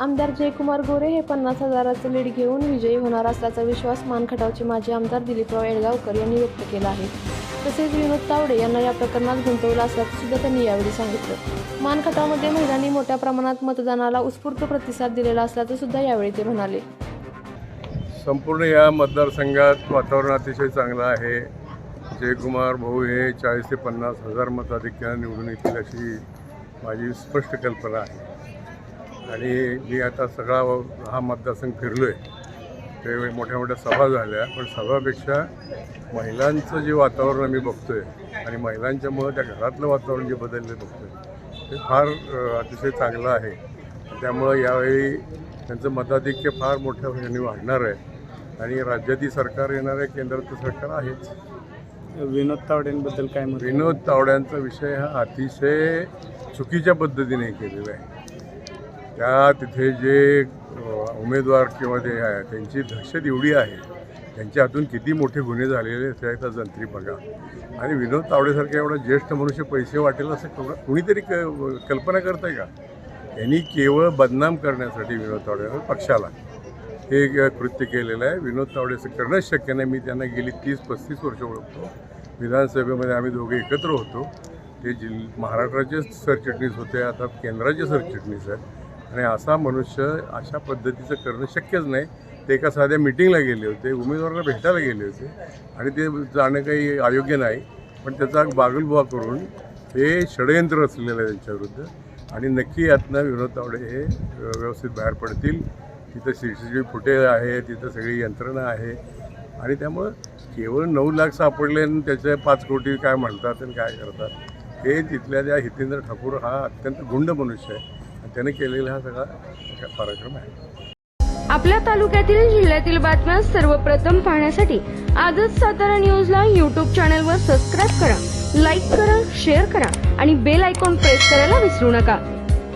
आमदार जयकुमार गोरे हे पन्नास हजाराचं लीड घेऊन विजयी होणार असल्याचा विश्वास मानखटावचे माजी आमदार दिलीपराव येडगावकर यांनी व्यक्त केला आहे. तसेच विनोद तावडे यांना या प्रकरणात गुंतवलं असल्याचं सुद्धा त्यांनी यावेळी सांगितलं. मानखटावमध्ये महिलांनी मोठ्या प्रमाणात मतदानाला उत्स्फूर्त प्रतिसाद दिलेला असल्याचं सुद्धा यावेळी ते म्हणाले. संपूर्ण या मतदारसंघात वातावरण अतिशय चांगलं आहे. जयकुमार भाऊ हे चाळीस ते पन्नास हजार मताधिक्याने निवडून येतील अशी माझी स्पष्ट कल्पना आहे. आणि मी आता सगळा हा मतदारसंघ फिरलो आहे ते मोठ्या मोठ्या सभा झाल्या पण सभापेक्षा महिलांचं जे वातावरण आम्ही बघतो आहे आणि महिलांच्यामुळं त्या घरातलं वातावरण जे बदललं बघतो आहे ते फार अतिशय चांगलं आहे. त्यामुळं यावेळी त्यांचं मताधिक्य फार मोठ्या ह्याने वाढणार आहे. आणि राज्यातील सरकार येणार आहे केंद्राचं सरकार आहेच. विनोद तावडेंबद्दल काय विनोद तावड्यांचा विषय हा अतिशय चुकीच्या पद्धतीने केलेला आहे. त्या तिथे जे उमेदवार किंवा ते आहे त्यांची दहशत एवढी आहे. त्यांच्या हातून किती मोठे गुन्हे झालेले ते जंत्री बघा. आणि विनोद तावडेसारखा एवढा ज्येष्ठ मनुष्य पैसे वाटेल असं कोण- कुणीतरी क कल्पना करत आहे का? यांनी केवळ बदनाम करण्यासाठी विनोद तावडे पक्षाला. हे कृत्य केलेलं आहे. विनोद तावडेचं करणंच शक्य नाही. मी त्यांना गेली तीस पस्तीस वर्ष ओळखतो. विधानसभेमध्ये आम्ही दोघे एकत्र होतो. ते जिल महाराष्ट्राचे सरचिटणीस होते. आता केंद्राचे सरचिटणीस आहेत. आणि असा मनुष्य अशा पद्धतीचं करणं शक्यच नाही. ते एका साध्या मिटिंगला गेले होते उमेदवाराला भेटायला गेले होते आणि ते जाणं काही अयोग्य नाही. पण त्याचा बागलबुवा करून हे षडयंत्र असलेलं आहे त्यांच्याविरुद्ध आणि नक्की यातनं विनोद तावडे हे व्यवस्थित बाहेर पडतील. तिथं सी सी टी फुटेज आहे तिथं सगळी यंत्रणा आहे आणि त्यामुळं केवळ नऊ लाख सापडले आणि त्याचे पाच कोटी काय म्हणतात आणि काय करतात हे तिथल्या त्या हितेंद्र ठाकूर हा अत्यंत गुंड मनुष्य आहे. त्याने केलेला हा सगळा पराक्रम आहे. आपल्या तालुक्यातील जिल्ह्यातील बातम्या सर्वप्रथम पाहण्यासाठी आजच सातारा न्यूजला यूट्यूब चॅनलवर सबस्क्राईब करा लाईक करा शेअर करा आणि बेल आयकॉन प्रेस करायला विसरू नका.